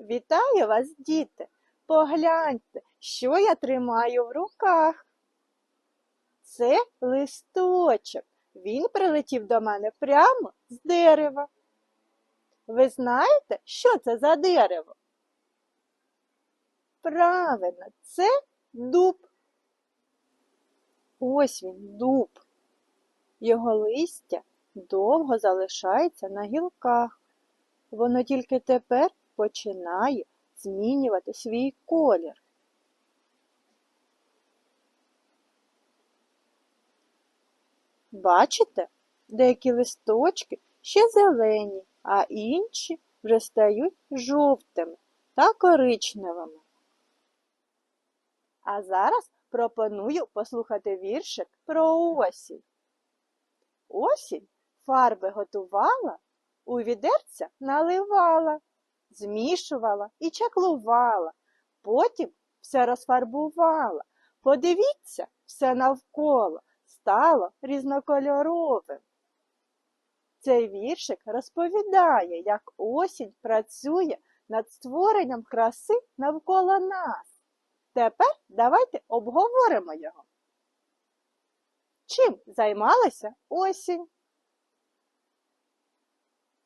Вітаю вас, діти! Погляньте, що я тримаю в руках. Це листочок. Він прилетів до мене прямо з дерева. Ви знаєте, що це за дерево? Правильно, це дуб. Ось він, дуб. Його листя довго залишається на гілках. Воно тільки тепер починає змінювати свій колір. Бачите, деякі листочки ще зелені, а інші вже стають жовтими та коричневими. А зараз пропоную послухати віршик про осінь. Осінь фарби готувала, у відерця наливала, змішувала і чаклувала, потім все розфарбувала. Подивіться, все навколо стало різнокольоровим. Цей віршик розповідає, як осінь працює над створенням краси навколо нас. Тепер давайте обговоримо його. Чим займалася осінь?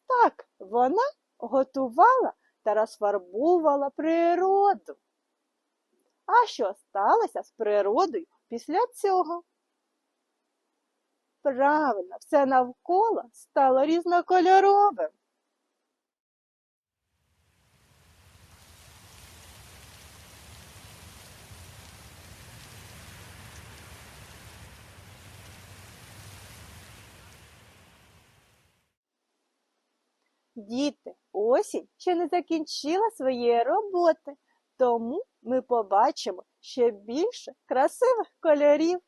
Так, вона готувала та розфарбувала природу. А що сталося з природою після цього? Правильно, все навколо стало різнокольоровим. Діти, осінь ще не закінчила своєї роботи, тому ми побачимо ще більше красивих кольорів.